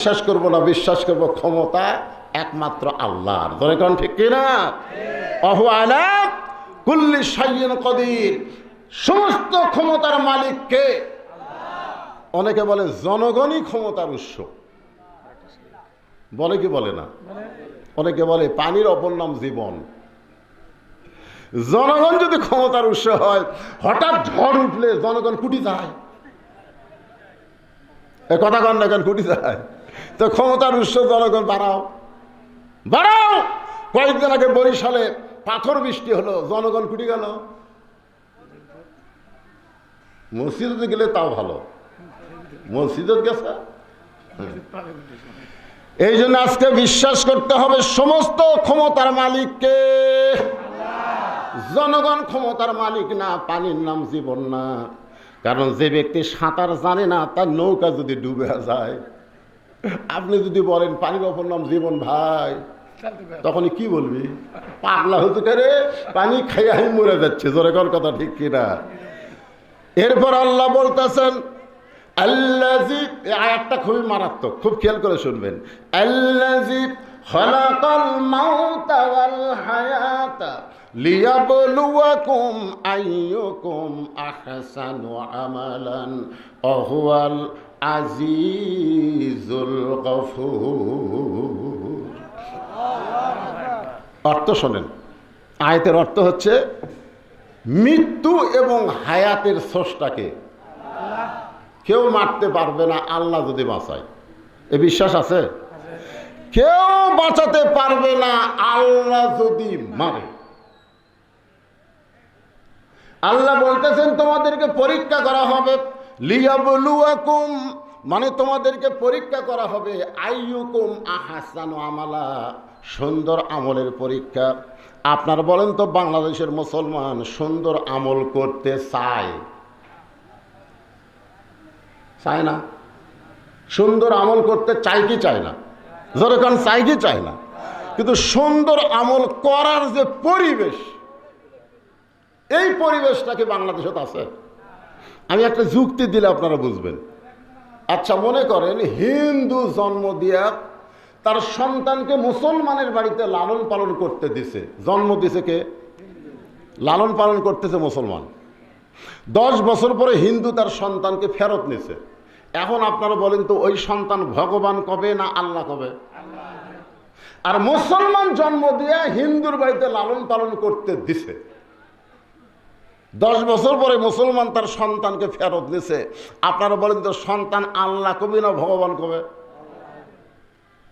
বিশ্বাস করব না, বিশ্বাস করব, ক্ষমতা একমাত্র আল্লাহর। ধরে কোন ঠিক কিনা? অহু আলা কুল্লি সাইয়িন কদির। সমস্ত ক্ষমতার মালিককে অনেকে বলে জনগণই ক্ষমতার উৎস। বলে কি বলে না? অনেকে বলে পানির অপর নাম জীবন। জনগণ যদি ক্ষমতার উৎস হয়, হঠাৎ ঝড় উঠলে জনগণ কুটি যায়। কথা কন না কেন, কুটি যায়? তো ক্ষমতার উৎস জনগণ বাড়াও। বাড়াও! কয়েকদিন আগে বরিশালে পাথর বৃষ্টি হলো, জনগণ কুটি গেল। মসজিদে গেলে তাও ভালো। মসজিদত গেছে? এই জন্য আজকে বিশ্বাস করতে হবে সমস্ত ক্ষমতার মালিককে। জনগণ ক্ষমতার মালিক না, পানির নাম জীবন না। কারণ যে ব্যক্তি সাঁতার জানে না, তার নৌকা যদি ডুবে যায় আপনি যদি বলেন, পানির অপর নাম জীবন ভাই তখন কি বলবি? পাগলা হতে করে পানি খাইয়া মরে যাচ্ছে, জোরে কর কথা ঠিক কিনা? এরপর আল্লাহ বলতেছেন আল্লাজি আয়াতটা খুবই মারাত্মক, খুব খেয়াল করে শুনবেন। আল্লাজি খলাকাল মাউতা ওয়াল হায়াতা লিয়াবলুয়াকুম আইয়ুকুম আহসানু আমালান ওহুয়াল আজিজুল গফুর। অর্থ শোনেন, আয়তের অর্থ হচ্ছে মৃত্যু এবং হায়াতের স্রষ্টাকে। কেউ মারতে পারবে না, আল্লাহ যদি বাঁচায়। এ বিশ্বাস আছে? কেউ বাঁচাতে পারবে না, আল্লাহ যদি মারে। আল্লাহ বলতেছেন, তোমাদেরকে পরীক্ষা করা হবে। লিয়াবলুয়াকুম মানে তোমাদেরকে পরীক্ষা করা হবে, আইয়ুকুম আহাসানু আমালা, সুন্দর আমলের পরীক্ষা। আপনার বলেন তো, বাংলাদেশের মুসলমান সুন্দর আমল করতে চায়? চায় না? সুন্দর আমল করতে চাই কি চায় না? যেরকম চাই কি চায় না? কিন্তু সুন্দর আমল করার যে পরিবেশ, এই পরিবেশটা কি বাংলাদেশত আছে? আমি একটা যুক্তি দিলে আপনারা বুঝবেন। আচ্ছা মনে করেন হিন্দু জন্ম দিয়া তার সন্তানকে মুসলমানের বাড়িতে লালন পালন করতে দিছে। জন্ম দিছে কে? লালন পালন করতেছে মুসলমান। দশ বছর পরে হিন্দু তার সন্তানকে ফেরত নিছে। এখন আপনারা বলেন তো, ওই সন্তান ভগবান কবে না আল্লাহ কবে? আর মুসলমান জন্ম দিয়ে হিন্দুর বাড়িতে লালন পালন করতে দিছে। দশ বছর পরে মুসলমান তার সন্তানকে ফেরত দিছে। আপনারা বলেন তো, সন্তান আল্লাহ কবে না ভগবান কবে?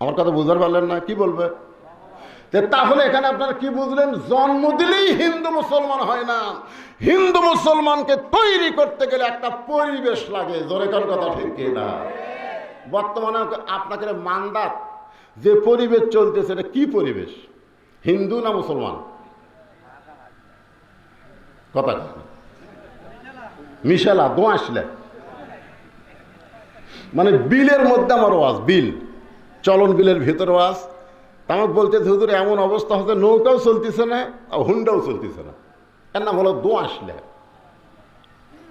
আমার কথা বুঝতে পারলেন না, কি বলবে? তাহলে এখানে আপনারা কি বুঝলেন? জন্ম দিলেই হিন্দু মুসলমান হয় না। হিন্দু মুসলমানকে তৈরি করতে গেলে একটা পরিবেশ লাগে। জোরে কার কথা ঠিক না? বর্তমানে আপনাকে মান্দাত যে পরিবেশ চলতেছে, এটা কি পরিবেশ? হিন্দু না মুসলমান? কথা? মিশালা দোয়াশলে মানে বিলের মধ্যে আমার ওয়াজ, বিল। চলন বিলের ভিতর ওয়াজ। তা আমাকে বলতেছে, হুজুর, এমন অবস্থা হচ্ছে, নৌকাও চলতেছে না, আর হুন্ডাও চলতেছে না। এর নাম হলো দোয়াশলে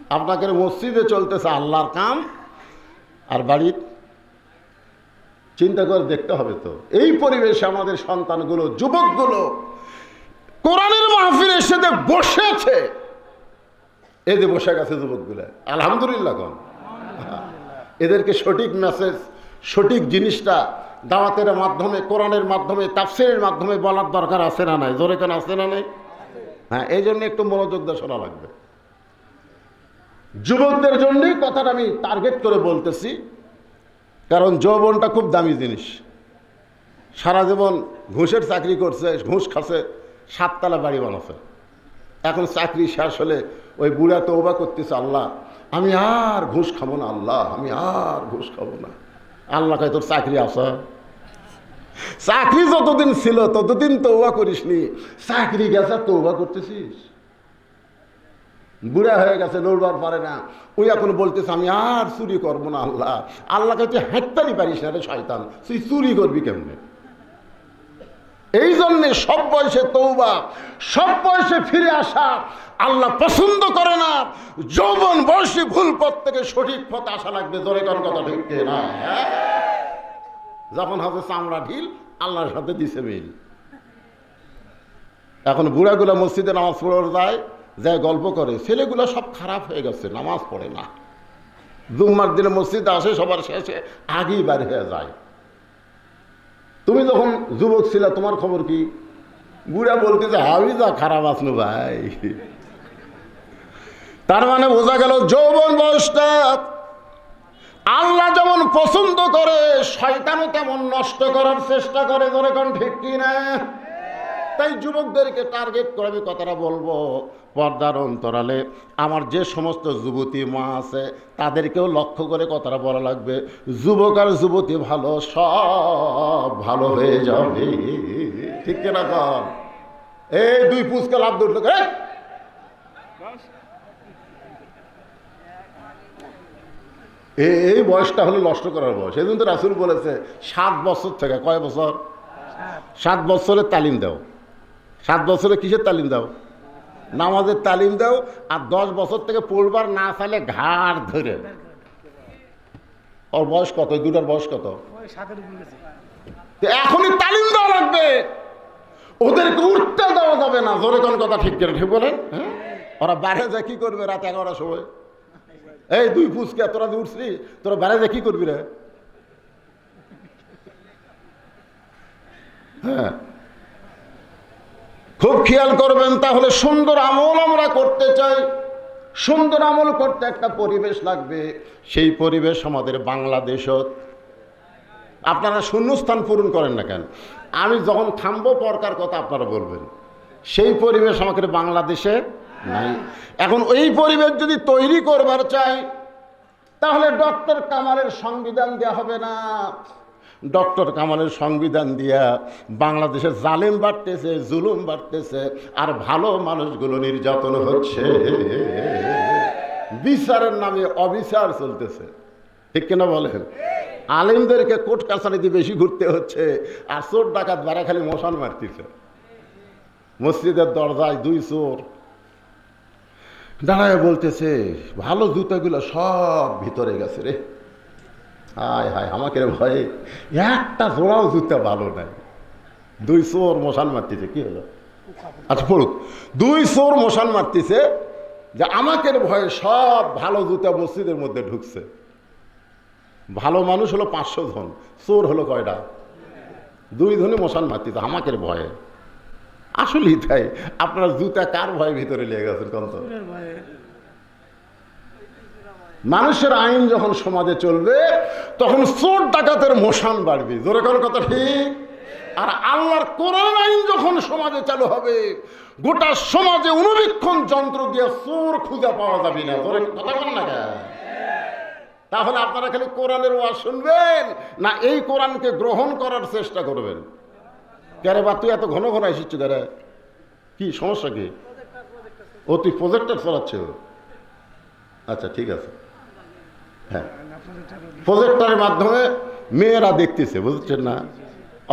আপনাকে মসজিদে চলতেছে আল্লাহর কাম, আর বাড়ির চিন্তা করে দেখতে হবে তো। এই পরিবেশে আমাদের সন্তানগুলো, যুবকগুলো কোরআনের মাহফিল সাথে বসেছে। যে বসে গেছে যুবকগুলো। আলহামদুলিল্লাহ কন এদেরকে সঠিক মেসেজ সঠিক জিনিসটা দাওয়াতের মাধ্যমে, কোরআনের মাধ্যমে, তাফসিরের মাধ্যমে বলার দরকার আছে না নাই? জোরে কেন আছে না নাই? হ্যাঁ এই জন্য একটু মনোযোগ দিয়ে শোনা লাগবে। যুবকদের জন্যই কথাটা আমি টার্গেট করে বলতেছি, কারণ যৌবনটা খুব দামি জিনিস। সারা জীবন ঘুষের চাকরি করছে, ঘুষ খাচ্ছে, সাততলা বাড়ি বানাচ্ছে। এখন চাকরি শেষ হলে ওই বুড়া তো ওবা করতেছে আল্লাহ, আমি আর ঘুষ খাব না আল্লাহ, আমি আর ঘুষ খাব না। আল্লাহ কয়, তোর চাকরি আসা চাকরি যতদিন ছিল, ততদিন তৌবা করিসনি। চাকরি গেছে তৌবা করতেছিস। বুড়া হয়ে গেছে লড়বার পারে না। ওই এখন বলতেছে, আমি আর চুরি করব না আল্লাহ। আল্লাহ কাছে হাঁটতারই পারিস না রে শয়তান, তুই চুরি করবি কেমনে? এই জন্যে সব বয়সে তৌবা সব বয়সে ফিরে আসা আল্লাহ পছন্দ করে না। যৌবন বয়সী ভুল পথ থেকে সঠিক পথ আসা লাগবে দরে কারণ কথা ঠিক না? হ্যাঁ? যখন হবে চামড়া ঢিল, আল্লাহর সাথে দিছে মিল। এখন বুড়াগুলো মসজিদে নামাজ পড়ে যায় যায় গল্প করে। ছেলেগুলো সব খারাপ হয়ে গেছে, নামাজ পড়ে না। জুম্মার দিনে মসজিদে আসে, সবার শেষে আগেই বার হয়ে যায়। তুমি যখন যুবক ছিলে, তোমার খবর কি? বুড়া বলতে যে হাবি যা খারাপ আসলো ভাই। তার মানে বোঝা গেল যৌবন বয়সটা, আল্লাহ যেমন পছন্দ করে, শয়তানও তেমন নষ্ট করার চেষ্টা করে ধরে ঠিক কি না? তাই যুবকদেরকে টার্গেট করে আমি কথাটা বলব, পর্দার অন্তরালে। আমার যে সমস্ত যুবতী মা আছে, তাদেরকেও লক্ষ্য করে কথাটা বলা লাগবে। যুবক আর যুবতী ভালো, সব ভালো হয়ে যাবে। ঠিক কিনা কর এই দুই পুচকা লাভ দুটো এই! বয়সটা হলো নষ্ট করার বয়স। এই জন্য তো রাসুল বলেছে, সাত বছর থেকে, কয় বছর? সাত বছরের তালিম দাও। সাত বছরে কিসের তালিম দাও? নামাজের তালিম দাও আর দশ বছর থেকে পড়বার না চাইলে ঘাড় ধরে ওর বয়স কত? দুটার বয়স কত? এখনই তালিম দেওয়া লাগবে। ওদেরকে উঠতে দেওয়া যাবে না। জোরে কোন কথা ঠিক করে ঠিক বলেন? হ্যাঁ? ওরা বাইরে যা কি করবে রাত এগারোটার সময়? এই দুই ফুচকে তোরা যে উঠছিস তোরা বাইরে যা কি করবি রে? হ্যাঁ? খুব খেয়াল করবেন, তাহলে সুন্দর আমল আমরা করতে চাই। সুন্দর আমল করতে একটা পরিবেশ লাগবে। সেই পরিবেশ আমাদের বাংলাদেশত। আপনারা শূন্যস্থান পূরণ করেন না কেন? আমি যখন থামবো পরকার কথা আপনারা বলবেন। সেই পরিবেশ আমাকে বাংলাদেশে নাই। এখন ওই পরিবেশ যদি তৈরি করবার চাই, তাহলে ডক্টর কামালের সংবিধান দেওয়া হবে না। ডক্টর কামালের সংবিধান দিয়া বাংলাদেশে জালেম বাড়তেছে, জুলুম বাড়তেছে, আর ভালো মানুষগুলো নির্যাতন হচ্ছে। বিচারের নামে অবিচার চলতেছে। ঠিক কিনা বলেন? আলেমদেরকে কোর্ট কাছারিতে বেশি ঘুরতে হচ্ছে, আর চোর ডাকাত বারা খালি মশান মারতেছে। মসজিদের দরজায় দুই চোর। দাঁড়ায় বলতেছে, ভালো জুতাগুলো সব ভিতরে গেছে রে। হায় হায়, আমাকে ভয়ে একটা জোড়াও জুতা ভালো নাই। দুই চোর মশান মারতেছে, কি হলো? আচ্ছা পড়ুক। দুই চোর মশান মারতেছে যে আমাকে ভয়ে সব ভালো জুতা মসজিদের মধ্যে ঢুকছে। ভালো মানুষ হলো পাঁচশো জন, চোর হলো কয়টা? দুই ধনে মশান মারতেছে, আমাকে ভয়ে আসলেই তাই, আপনার জুতা কার ভয়ে ভিতরে লেগে গেছেন, কন্ত? মানুষের আইন যখন সমাজে চলবে, তখন চোর ডাকাতের মোশান বাড়বে। জোরে কোন কথা ঠিক? আর আল্লাহর কোরআন আইন যখন সমাজে চালু হবে, গোটা সমাজে অনুবীক্ষণ যন্ত্র দিয়ে চোর খুঁজে পাওয়া যাবে না। জোরে কথা বল না কেন? তাহলে আপনারা খালি কোরআনের ওয়াজ শুনবেন, না এই কোরআনকে গ্রহণ করার চেষ্টা করবেন? কেরে বা, তুই এত ঘন ঘন এসেছিস কেরে কি, সমস্যা কি? ও তুই প্রজেক্টর আচ্ছা ঠিক আছে। হ্যাঁ। প্রজেক্টরের মাধ্যমে মেয়েরা দেখতেছে, বুঝছেন না?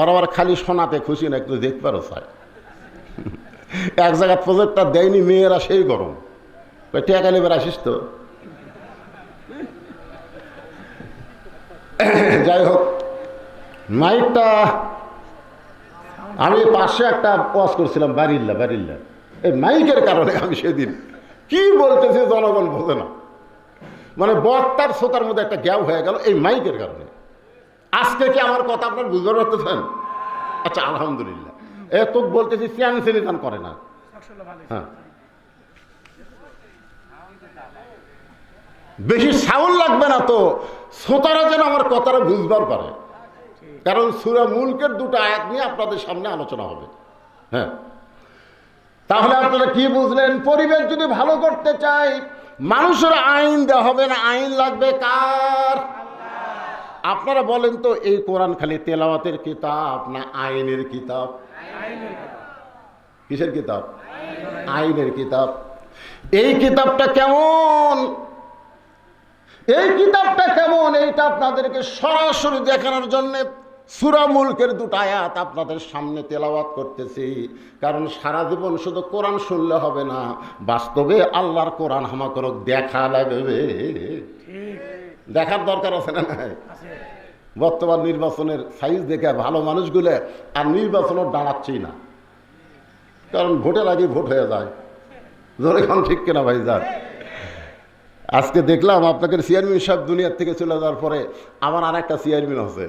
আর আবার খালি শোনাতে খুশি না, একটু দেখবারও চায় এক জায়গায় প্রজেক্টর দেয়নি, মেয়েরা সেই গরম। টেকা নেবার আসিস তো? যাই হোক মাইকটা আমি পাশে একটা ওয়াজ করছিলাম বারিল্লা বারিল্লা এই মাইকের কারণে আমি সেদিন কি বলতেছি জনগণ বোঝে না। মানে বক্তার শ্রোতার মধ্যে একটা গ্যাপ হয়ে গেল এই মাইকের কারণে। আজকে কি আমার কথা আপনার বুঝতে পারতেছেন? আচ্ছা আলহামদুলিল্লাহ। এ তো বলতেছি চ্যান দান করে না। হ্যাঁ। বেশি সাউন্ড লাগবে না তো, শ্রোতারা যেন আমার কথাটা বুঝবার পারে। কারণ সুরা মুলকের দুটো আয়াত নিয়ে আপনাদের সামনে আলোচনা হবে। হ্যাঁ। তাহলে আপনারা কি বুঝলেন? পরিবেশ যদি ভালো করতে চাই মানুষের আইন দেওয়া হবে না, আইন লাগবে কার? আপনারা বলেন তো, এই কোরআন খালি তেলাওয়াতের কিতাব না আইনের কিতাব? কিসের কিতাব? আইনের কিতাব। এই কিতাবটা কেমন? এই কিতাবটা কেমন? এইটা আপনাদেরকে সরাসরি দেখানোর জন্যে সুরা মুলকের দুটো আয়াত আপনাদের সামনে তেলাওয়াত করতেছি। কারণ সারা জীবন শুধু কোরআন শুনলে হবে না, বাস্তবে আল্লাহর কোরআন হামাকরক দেখা লাগবে। দেখার দরকার আছে না নাই? বর্তমান নির্বাচনের সাইজ দেখে ভালো মানুষগুলো আর নির্বাচনও দাঁড়াচ্ছেই না। কারণ ভোটের আগে ভোট হয়ে যায়। ধরে খান ঠিক কিনা ভাই যান। আজকে দেখলাম আপনাদের চেয়ারম্যান সাহেব দুনিয়ার থেকে চলে যাওয়ার পরে আমার আর একটা চেয়ারম্যান আছে।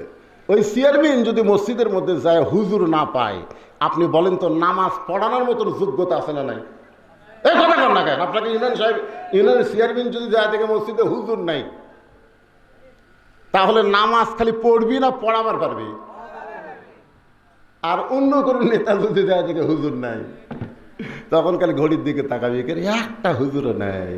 ওই চেয়ারম্যান যদি মসজিদের মধ্যে যায়, হুজুর না পায়, আপনি বলেন তো নামাজ পড়ানোর মতন যোগ্যতা আছে না নাই? আপনাকে ইউনিয়ন সাহেব, ইউনিয়নের চেয়ারম্যান যদি যায় থেকে মসজিদে হুজুর নাই, তাহলে নামাজ খালি পড়বি না পড়াবার পারবি? আর অন্য কোনো নেতা যদি যায় থেকে হুজুর নাই, তখন খালি ঘড়ির দিকে তাকাবি একটা হুজুরও নাই।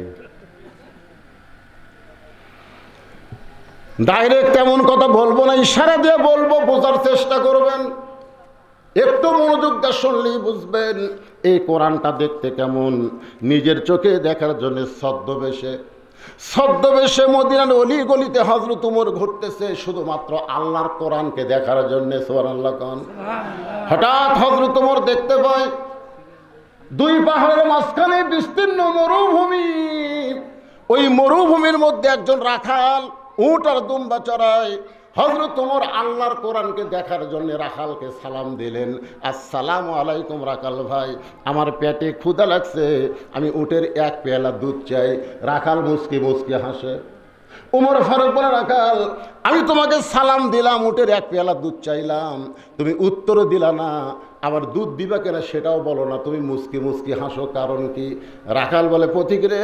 ডাইরেক্ট তেমন কথা বলব না, ইশারা দিয়ে বলব, বোঝার চেষ্টা করবেন। একটু মনোযোগ দিয়ে শুনলেই বুঝবেন, এই কোরআনটা দেখতে কেমন। নিজের চোখে দেখার জন্য ছদ্মবেশে। ছদ্মবেশে মদিনার অলি গলিতে হজরত উমর ঘুরতেছে, শুধুমাত্র আল্লাহর কোরআনকে দেখার জন্য কন। হঠাৎ হজরত উমর দেখতে পায়, দুই পাহাড়ের মাঝখানে বিস্তীর্ণ মরুভূমি। ওই মরুভূমির মধ্যে একজন রাখাল উট আর দুম্বা চড়ায়। হজরত তোমার আল্লাহর কোরআনকে দেখার জন্য রাখালকে সালাম দিলেন। আসসালাম আলাইকুম রাখাল ভাই, আমার পেটে ক্ষুদা লাগছে, আমি উটের এক পেয়ালা দুধ চাই। রাখাল মুসকি মুসকি হাসে উমর ফারুক বলে, রাখাল, আমি তোমাকে সালাম দিলাম, উটের এক পেয়ালা দুধ চাইলাম। তুমি উত্তরও দিলা না আবার দুধ দিবা কেনা সেটাও বলো না, তুমি মুসকি মুসকি হাসো, কারণ কি? রাখাল বলে, পথিক রে,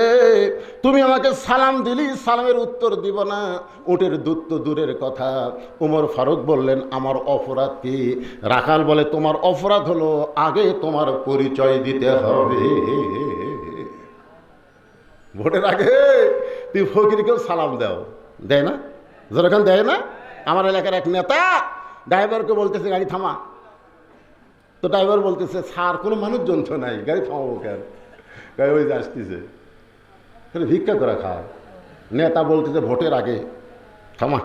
তুমি আমাকে সালাম দিলি, সালামের উত্তর দিব না। উটের দুধ তো দূরের কথা। উমর ফারুক বললেন, আমার অপরাধ কি? রাখাল বলে, তোমার অপরাধ হলো আগে তোমার পরিচয় দিতে হবে। ভোটের আগে তুই ফকিরকেও সালাম দাও। দেয় না? যেরকম দেয় না? আমার এলাকার এক নেতা, ড্রাইভারকে বলতেছে, গাড়ি থামা। তো ড্রাইভার বলতেছে, স্যার, কোনো মানুষজন তো নাই, গাড়ি থামাবো কেন? গাড়ি ওই যে আসতেছে। ভিক্ষা করে খায় নেতা বলতেছে, ভোটের আগে থামা।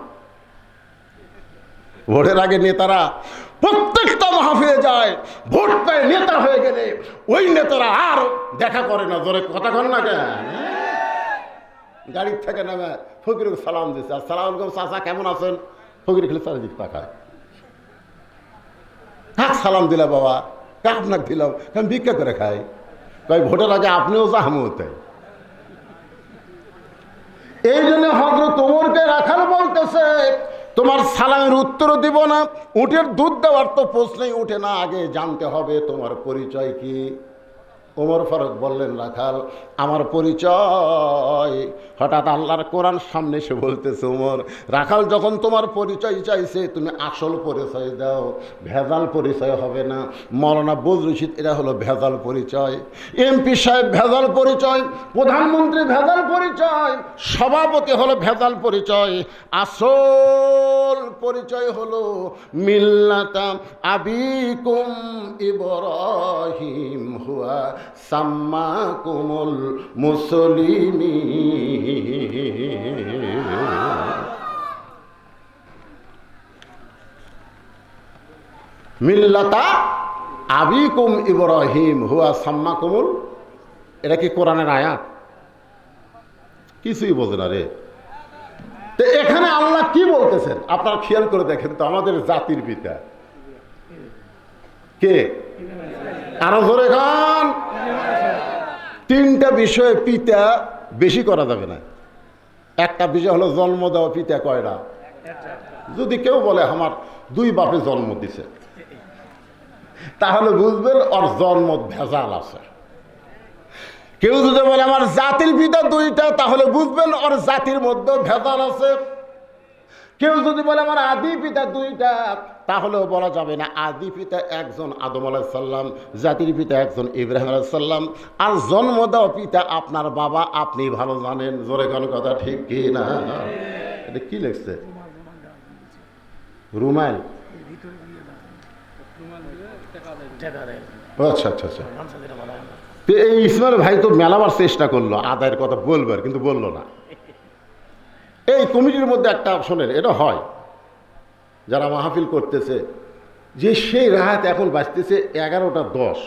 ভোটের আগে নেতারা প্রত্যেকটা মাহফিলে যায়, ভোট পেয়ে, নেতা হয়ে গেলে ওই নেতারা আর দেখা করে না, জোরে কথা করে না কেন? গাড়ির থেকে নামে ফকিরকে সালাম দিচ্ছে আর সালাম কেমন আছেন? ফকির খেলে চারিদিক তাকায়। কাক সালাম দিলা বাবা? কাক আপনাকে দিলাম কারণ ভিক্ষা করে খাই তাই ভোটের আগে আপনিও যা, আমিও তাই। এই জন্য হজরত তোমরকে রাখার বলতেছে, তোমার সালামের উত্তর দিব না, উটের দুধ দেওয়ার তো প্রশ্নই উঠে না, আগে জানতে হবে তোমার পরিচয় কি? ওমর ফারুক বললেন, রাখাল, আমার পরিচয়। হঠাৎ আল্লাহর কোরআন সামনে এসে বলতেছে, ওমর, রাখাল, যখন তোমার পরিচয় চাইছে, তুমি আসল পরিচয় দাও। ভেজাল পরিচয় হবে না। মৌলানা বজরুশিদ এটা হলো ভেজাল পরিচয়। এমপি সাহেব, ভেজাল পরিচয়। প্রধানমন্ত্রী, ভেজাল পরিচয়। সভাপতি হলো ভেজাল পরিচয়। আসল পরিচয় হলো মিল্লাতা আবিকুম ইব্রাহিম হুয়া সাম্মা কুমল মুসলিমি। মিল্লাতা আবিকুম ইব্রাহিম হুয়া সাম্মা কুমল এটা কি কোরআনের আয়াত? কিছুই বোঝে না রে। তো এখানে আল্লাহ কি বলতেছেন? আপনারা খেয়াল করে দেখেন তো, আমাদের জাতির পিতা। কে? আরও ধরে খান তিনটা বিষয়ে পিতা বেশি করা যাবে না। একটা বিষয় হলো জন্ম দেওয়া পিতা কয়টা যদি কেউ বলে, আমার দুই বাপে জন্ম দিছে। তাহলে বুঝবেন ওর জন্ম ভেজাল আছে। কেউ যদি বলে, আমার জাতির পিতা দুইটা, তাহলে বুঝবেন ওর জাতির মধ্যে ভেজাল আছে। কেউ যদি বলে, আমার আদি পিতা দুইটা তাহলেও বলা যাবে না, আদি পিতা একজন আদম আলাইসাল্লাম জাতির পিতা একজন ইব্রাহিম আলাইসাল্লাম আর জন্ম দেওয়া পিতা আপনার বাবা, আপনি ভালো জানেন, জোরে কোন কথা ঠিক কি না? এটা কি লিখছে? রুমাইল। আচ্ছা আচ্ছা আচ্ছা। এই ইসমাইল ভাই তো মেলাবার চেষ্টা করল, আদায়ের কথা বলবার কিন্তু বলল না। এই কমিটির মধ্যে একটা শোনেন, এটা হয়। যারা মাহফিল করতেছে যে সেই রাহাত এখন বাঁচতেছে এগারোটা দশ।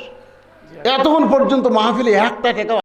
এতক্ষণ পর্যন্ত মাহফিলে একটা টাকা